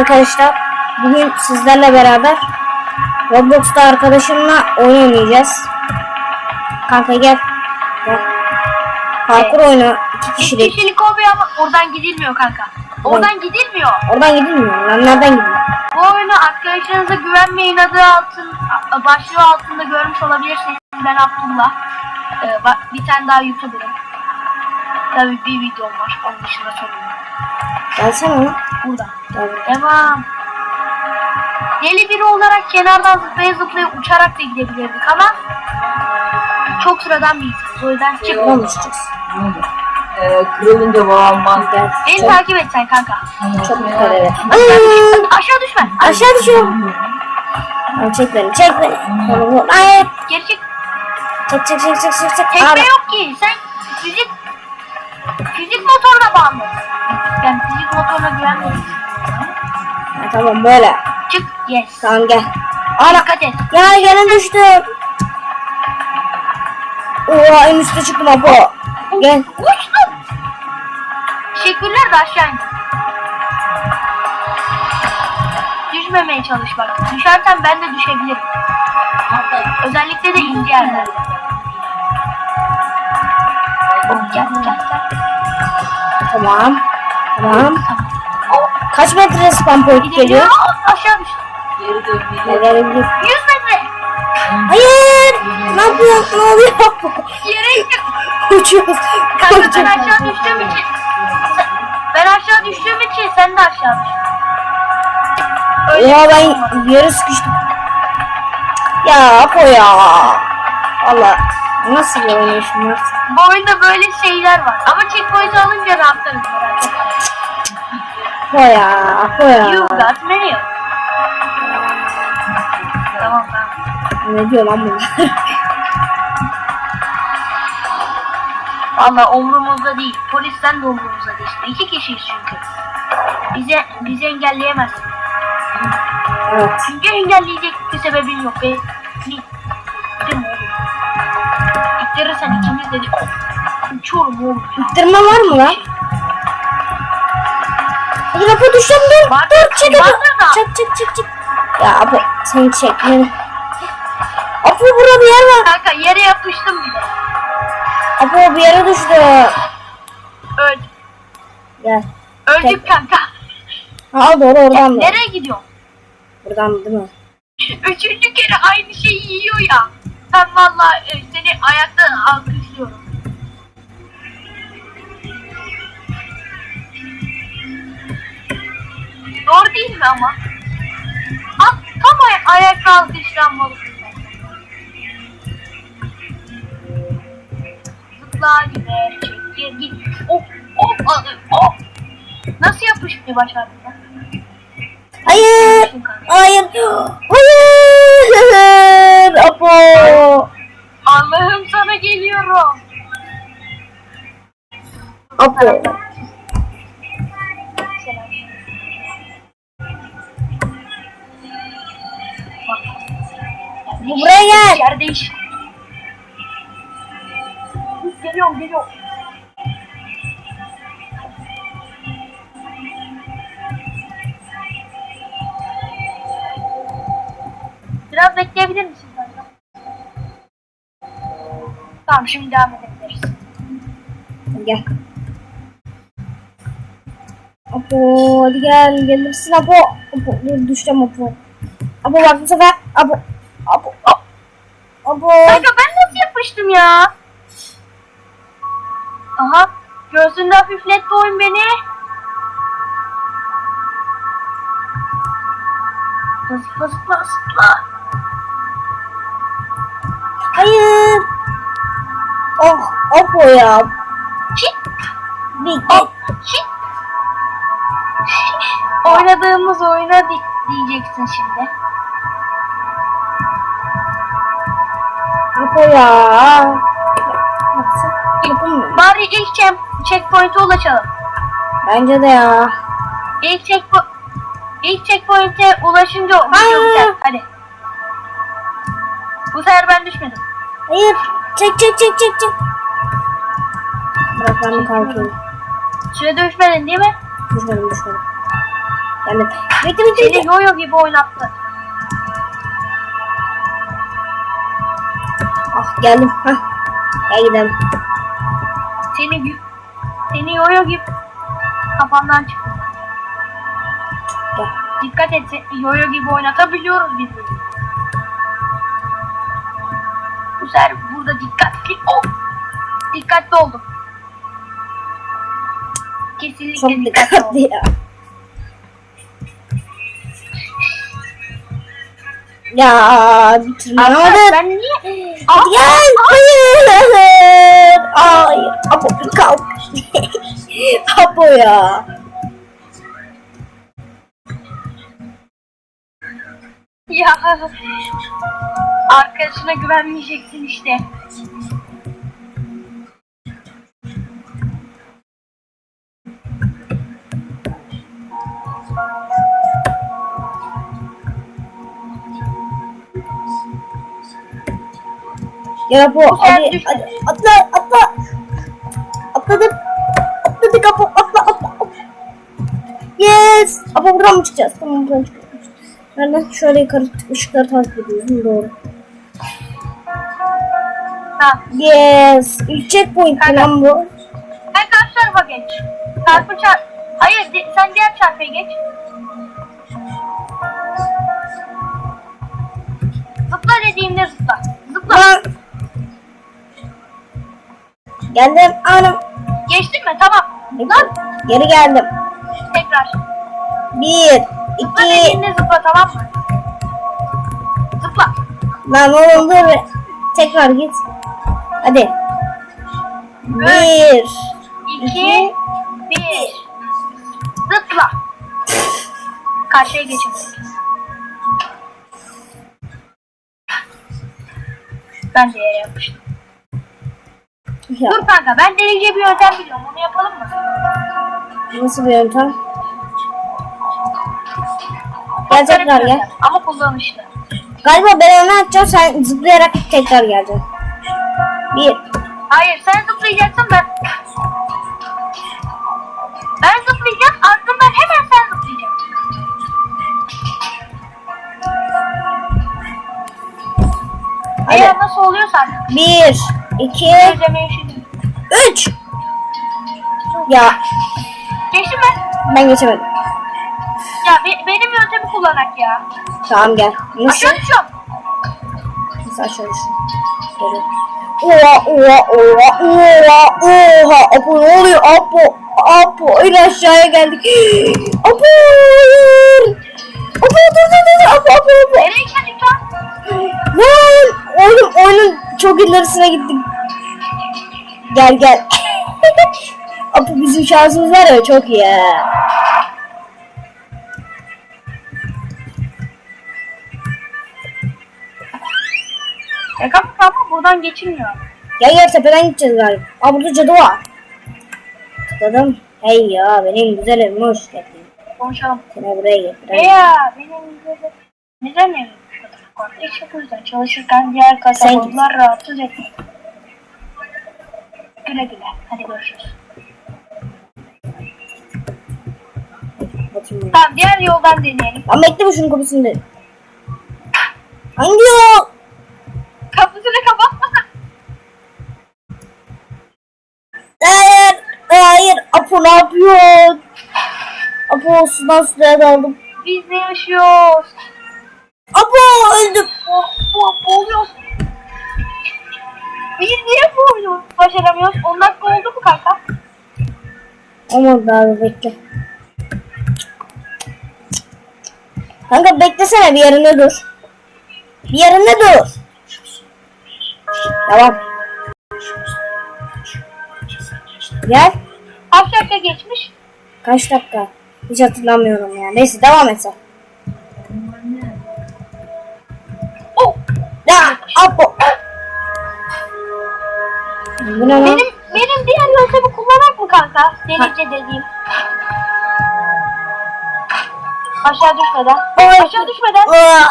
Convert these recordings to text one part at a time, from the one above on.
arkadaşlar. Bugün sizlerle beraber Roblox'ta arkadaşımla oyun oynayacağız. Kanka gel. Gel. Parkur oyunu iki kişilik. kişilik oluyor ama oradan gidilmiyor kanka. Oradan gidilmiyor. Oradan gidilmiyor lan. Nereden gidiyor? Bu oyunu arkadaşlarınıza güvenmeyin adı altın başlığı altında görmüş olabilirsiniz. Ben Abdullah. Ee, bir tane daha YouTuber'ım. Tabii bir videom var. Onun dışında sorun. Gelsene lan. Burada. Gel. Devam. Deli biri olarak kenardan zıplaya zıplaya uçarak da gidebilirdik ama çok sıradan bir insanız. O yüzden çık. Buradan uçacağız. Ee, kırılınca bağlanmaz. Gel. Beni Çok, takip et sen kanka. çok dikkat. Aşağı düşme. Aşağı düşüyorum. Lan çek beni, çek beni. Oğlum, Ay, Geri çık. çek çek çek çek çek çek. Tekme Abi. yok ki. Sen fizik fizik motoruna bağlı. Ben fizik motoruna güvenmiyorum. Ha, tamam böyle. Çık. Yes. Tamam gel. Ana. Dikkat et. Ya gene düştüm. Oha en üstte çıktım Apo. Gel. Uçtum. Teşekkürler de aşağı in. Düşmemeye çalış bak. Düşersen ben de düşebilirim. Özellikle de ince yerlerde. Gel gel gel. Tamam. Tamam. Kaç metre spam point geliyor? Aşağı düştüm. Geri dön. Ya Geri gelebilir. 100 metre. Hayır. Ne yapıyorsun? Ne oluyor? Yere. Uçuyoruz. Kanka ben aşağı düştüğüm için ben aşağı düştüğüm için sen de aşağı düş. Öyle Ya ben yere sıkıştım. Ya Apo ya. Allah. Nasıl bir oynayışım var? Bu oyunda böyle şeyler var. Ama checkpoint alınca rahatlarız. merak etme. Apo ya. Apo ya. You got mail. Tamam tamam. Ne diyor lan bu? Valla umurumuzda değil. Polisten de umurumuzda değil. İki kişiyiz çünkü. Bize, bizi engelleyemezsin. evet. Çünkü engelleyecek bir sebebin yok. Be. İttirirsen ikimiz de uçuyorum oğlum. İttirme var mı lan? Hadi Apo düşeceğim dur. Var- dur çek da. Çek çek çek çek. Ya Apo sen çek beni. Apo burada bir yer var. Kanka yere yapıştım bile. Apo bir yere düştü. Öldüm. Gel. Öldük kanka. Ha doğru oradan mı? Nereye gidiyorsun? Buradan değil mi? Üçüncü kere aynı şeyi yiyor ya. Ben valla e, seni ayakta alkışlıyorum. Doğru değil mi ama? At, tam ay ayakta alkışlanmalısın. Zıpla gider, çekir git. Of, of, of. Nasıl yapışmayı başardın ya? Hayır. Hayır. Hayır. Apo. Allah'ım sana geliyorum. Apo. Buraya gel. Yer değiş. Geliyorum geliyorum. Biraz bekleyebilir misin kanka? Tamam şimdi devam edebiliriz. Gel. Apo hadi gel gelirsin Apo. Apo dur düşeceğim Apo. Apo bak bu sefer Apo. Apo. Apo. Apo. Kanka ben nasıl yapıştım ya? Aha. Göğsünde hafifletti oyun beni. Zıpla zıpla zıpla. Hayır. Oh Apo ya. Çık. Bir. Çık. Oynadığımız oyuna di- diyeceksin şimdi. Apo ya. Baksana. Yapamıyorum. Bari ilk check- checkpoint'e ulaşalım. Bence de ya. İlk checkpoint İlk checkpoint'e ulaşınca biter. Hadi. Bu sefer ben düşmedim. Hayır. Çek çek çek çek çek. Bırak ben bir kalkayım. Süre düşmedin değil mi? Düşmedim düşmedim. Bekle bekle bekle. Seni yoyo gibi oynattı. Ah geldim. Hah. Gel gidelim. Seni seni yoyo gibi kafamdan çıktı. Gel. Dikkat et yoyo gibi oynatabiliyoruz birbirimizi. Sefer burada dikkatli ol. Dikkatli oldum. Kesinlikle Çok dikkatli dikkatli ya. Ya bitirme. Arkadaşlar Hadi. ben niye... Hadi gel. Hayır. Apo bir kalk. Apo ya. Ya arkadaşına güvenmeyeceksin işte. Apo. Sen Hadi, hadi. Atla atla. Atladık. Atladık Apo. Atla atla. Yes. Apo buradan mı çıkacağız? Tamam buradan çıkacağız. Nereden? Şöyle yukarı ışıkları takip ediyoruz. Doğru. Yes. İlk checkpoint Kanka. lan bu. Sen karşı tarafa geç. Çarpı çarp. Hayır di- sen diğer çarpıya geç. Zıpla dediğimde zıpla. Zıpla. Lan. Geldim. Anam. Geçtin mi? Tamam. Lan. Geri geldim. Tekrar. Bir. Zıpla iki. dediğimde zıpla tamam mı? Zıpla. Lan oğlum dur. Tekrar git. Hadi. Bir. İki. Bir. Zıpla. Karşıya geçin. Ben de yere yapmıştım. Ya, Dur kanka ben delice bir yöntem biliyorum. Onu yapalım mı? nasıl bir yöntem? Gel Çok garip tekrar bir gel. yöntem Ama kullanışlı. Galiba ben onu atacağım sen zıplayarak tekrar geleceksin. Bir. Hayır sen zıplayacaksın ben. Ben zıplayacağım ardından hemen sen zıplayacaksın. Hadi. Eğer nasıl oluyorsa artık. Bir. iki. Üç. Ya Geçtin mi? ben geçemedim. Ya be- benim yöntemi kullanak ya. Tamam gel. Nasıl? Aşağı düşüyorum. Nasıl aşağı düşün? Geri. Oha oha oha oha oha. Apo ne oluyor? Apo Apo. Öyle aşağıya geldik. Apo hayır. Apo dur dur dur. Apo Apo Apo. Nereye geldik lan? Lan oğlum oyunun çok ilerisine gittik. Gel gel. Apo bizim şansımız var ya çok iyi ha. E kanka kanka buradan geçilmiyor. Gel gel tepeden gideceğiz galiba Aa burada cadı var Tıkladım Hey ya benim güzelim hoş geldin Konuşalım. Seni buraya E getireyim ya benim böyle neden evim bu yüzden çalışırken diğer kasabonlar rahatsız etmiyor. Güle güle. Hadi görüşürüz. Tamam diğer yoldan deneyelim. Lan bekle bu şunun kapısını değil. Hangi yol? Kapısını kapatma. Hayır. Hayır. Apo ne yapıyorsun? Apo sudan suya daldım. Biz ne yaşıyoruz? Apo öldüm. Oh, oh, boğuluyoruz. Biz niye boğuluyoruz? Başaramıyoruz. 10 dakika oldu mu kanka? Olmadı abi bekle. Kanka beklesene bir yerinde dur. Bir yerinde dur. Tamam. Gel. Kaç dakika geçmiş? Kaç dakika? Hiç hatırlamıyorum ya. Neyse devam et sen. Oh, Ya Apo. Bu ne lan? benim benim diğer yöntemi kullanak mı kanka? Delice dediğim. Aşağı düşmeden. Ay. Aşağı düşmeden. Aa,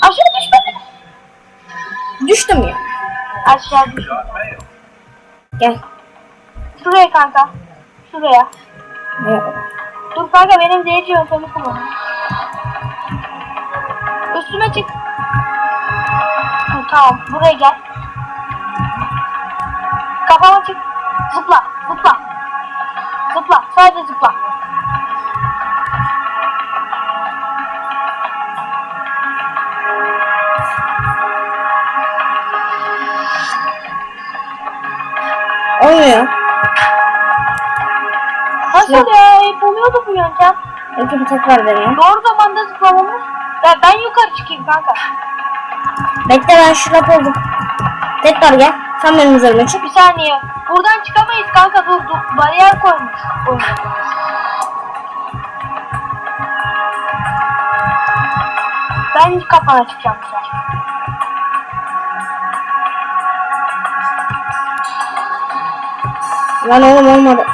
Aşağı düşmeden. Düştüm ya. Aşağı düşmeden. Gel. Şuraya kanka. Şuraya. Merhaba. Dur kanka benim DC yöntemi kullanın. Üstüme çık. Hı, tamam buraya gel. Kafama çık. Zıpla zıpla. Zıpla sadece zıpla. Olmuyor. Nasıl ya? Hep oluyordu bu yöntem. Peki bir tekrar deneyeyim. Doğru zamanda zıplamamız. Ya ben yukarı çıkayım kanka. Bekle ben şurada oldum. Tekrar gel. Sen benim üzerime çık. Bir saniye. Buradan çıkamayız kanka. Dur dur. Bariyer koymuş. Ben kafana çıkacağım bu sefer. Lan oğlum olmadı.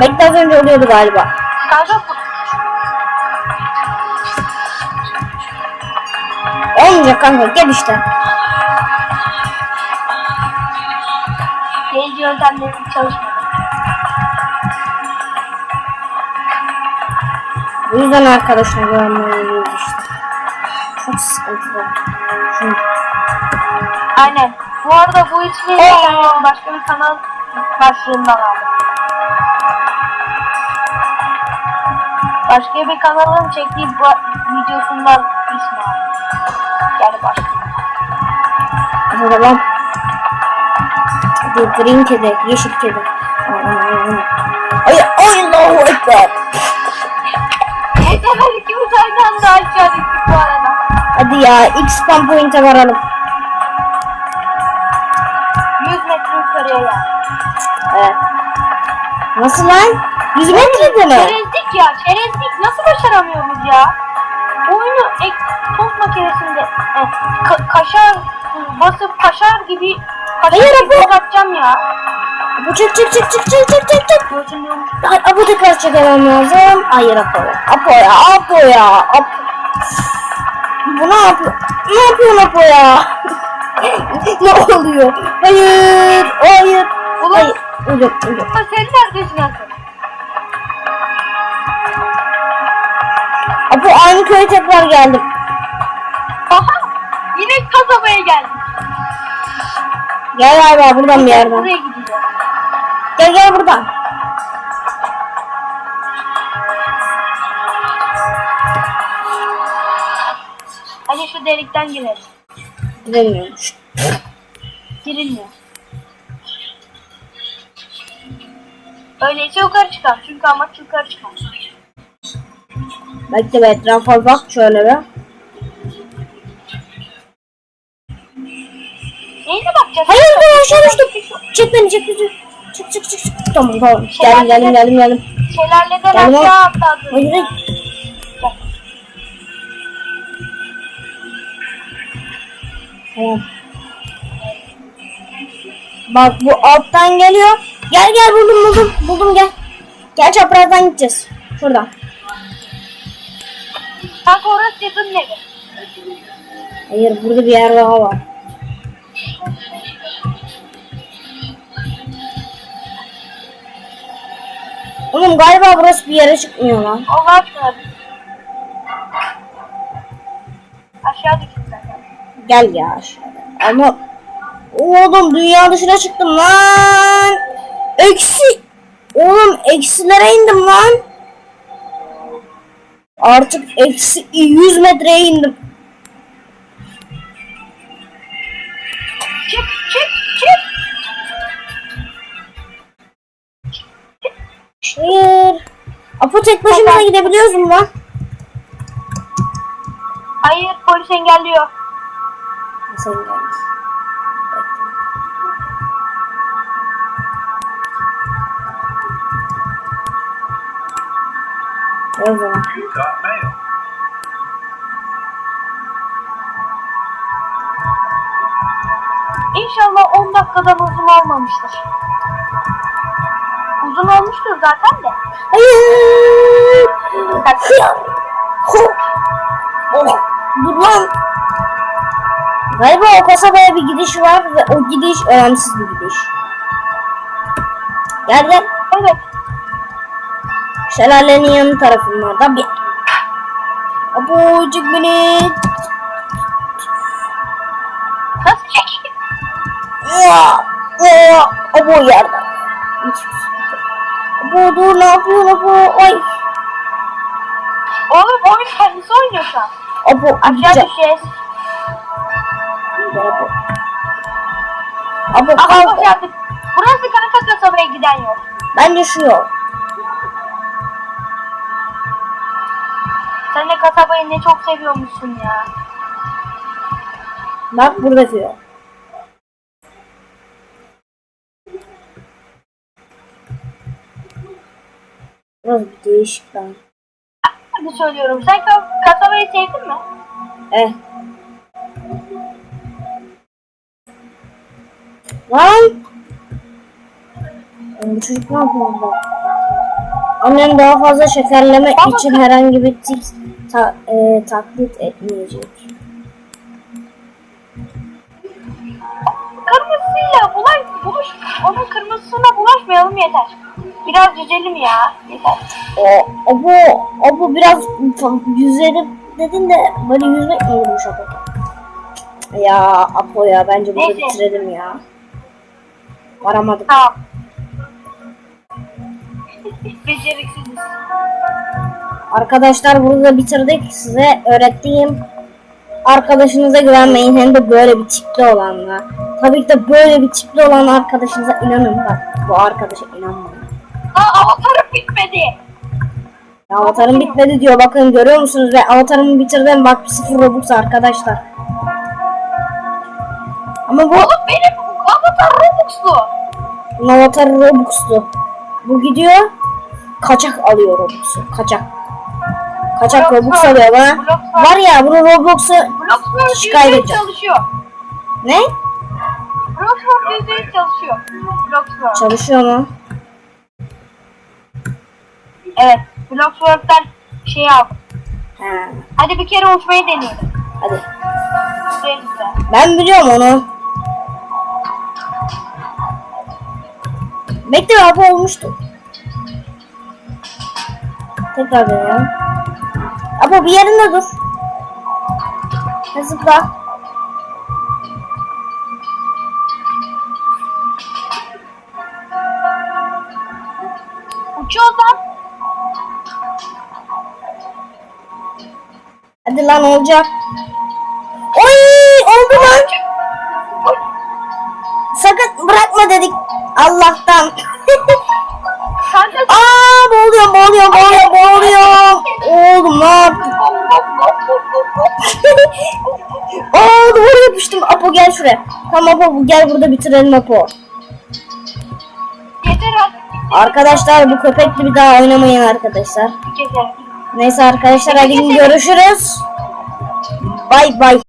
Bekle az önce oluyordu galiba. Kanka Olmayacak kanka gel işte. Yayıncı yöntemleri çalışmadı. Bu yüzden arkadaşına güvenmeliyiz işte. Çok sıkıntılı. Şunu. Aynen. Bu arada bu ismi başka bir kanal başlığından aldım. Başka bir kanalın çektiği bu videosundan aldım. Yani başlığından. Hadi lan. Hadi green kedi, yeşil kedi. Ay Allahu Ekber. Bu sefer ikimiz aynı anda aşağı düştük bu arada. Hadi ya ilk spam point'e varalım. 100 metre yukarıya yani. Evet. Nasıl lan? 100 metrede mi? Çerezlik ya nasıl başaramıyoruz ya? Oyunu ek, tost makinesinde e, ka- kaşar basıp kaşar gibi kaşar Hayır, gibi atacağım ya. Bu çık çık çık çık çık çık çık çık. Ay, Apo tekrar çekemem lazım. Hayır Apo. Apo ya. Apo ya. Apo. Bu ne yapıyor? Ne yapıyorsun Apo ya? ne oluyor? Hayır. Hayır. Ulan- Hayır. Uyuyorum. Ha, sen neredesin asıl? Apo aynı köye tekrar geldim. Aha! Yine kasabaya geldim. Gel galiba buradan bir yerden. Buraya. Gel gel buradan. Hadi şu delikten girelim. Gidemiyormuş. Girilmiyor. Öyleyse yukarı çıkalım. Çünkü amaç yukarı çıkmak. Bekle be etrafa bak şöyle bir. Bakacağız? Hayır ben aşağı düştüm. Çek beni çek beni. Çık çık çık çık. Tamam tamam. Geldim geldim geldim geldim. Şelaleden Geldim aşağı ama- atladı. Hayır hayır. Tamam. Bak bu alttan geliyor. Gel gel buldum buldum. Buldum gel. Gel çaprazdan gideceğiz. Şuradan. Kanka orası cadının evi. Hayır burada bir yer daha var. Oğlum galiba burası bir yere çıkmıyor lan. Aşkına. Aşağı düştüm zaten. Gel ya aşağıda. Ama oğlum dünya dışına çıktım lan. Eksi. Oğlum eksilere indim lan. Artık eksi 100 metreye indim. Çık çık çık. Hayır. Apo tek başımıza gidebiliyoruz mu lan? Hayır polis engelliyor. Sen gel. O zaman. İnşallah 10 dakikadan uzun olmamıştır. Uzun olmuştur zaten de. Dur lan. Galiba o kasabaya bir gidiş var ve o gidiş önemsiz bir gidiş. Gel gel. Şelalenin yanı tarafında bir. Çık beni. Apo yerde. Apo dur ne yapıyorsun Apo? Ay. Oğlum oyun kendisi oynuyor şu an. Apo Aşağı düşeceğiz. Apo Aha kalk. Burası Kanaka kasabaya giden yol. Bence şu Sen de kasabayı ne çok seviyormuşsun ya. Bak buradaki yol. Burası bir değişik lan. Hadi söylüyorum. Sen ka- kasabayı sevdin mi? Eh. Lan! Bu çocuk ne yapıyor burada? Annem daha fazla şekerleme için herhangi bir tip ta- e, taklit etmeyecek. Kırmızısıyla bulaş, buluş, onun kırmızısına bulaşmayalım yeter. Biraz düzelim ya. Yeter. O, o bu, o bu biraz yüzerim dedin de böyle yüzmek mi olmuş Apo? Ya Apo ya bence bunu Neyse. bitirelim ya. Varamadık. Tamam. Beceriksiziz. Arkadaşlar burada bitirdik. Size öğrettiğim arkadaşınıza güvenmeyin. Hem de böyle bir tipli olanla. Tabii ki de böyle bir tipli olan arkadaşınıza inanın. Bak bu arkadaşa inanmayın. Aa avatarım bitmedi. Ya avatarım bitmedi diyor. Bakın görüyor musunuz? Ve avatarımı bitirdim. Bak sıfır Robux arkadaşlar. Ama bu Oğlum benim avatar Robux'lu. bunun avatarı Robux'lu. Bu gidiyor. Kaçak alıyor Robux'u. Kaçak. Kaçak Blox Robux alıyor bana. Blox var. Var ya bunu Bloxworld Şikayet edeceğim. çalışıyor. ne? Bloxworld yüzde yüz çalışıyor. Bloxworld. Çalışıyor mu? Evet. Bloxworld'dan şey aldım. He. Hadi bir kere uçmayı deneyelim. Hadi. Üzerinize. Ben biliyorum onu. Bekle abi olmuştu. Tekrar deniyorum. Abi bir yerinde dur. Zıpla. Uçuyoruz lan. Hadi lan olacak. Oy oldu lan. Sakın bırakma dedik. Allah'tan. Aa boğuluyorum boğuluyorum boğuluyorum. Aa duvara yapıştım. Apo gel şuraya. Tamam Apo gel burada bitirelim Apo. yeter artık. Arkadaşlar bu köpekli bir daha oynamayın arkadaşlar. Neyse arkadaşlar hadi görüşürüz. Bay bay.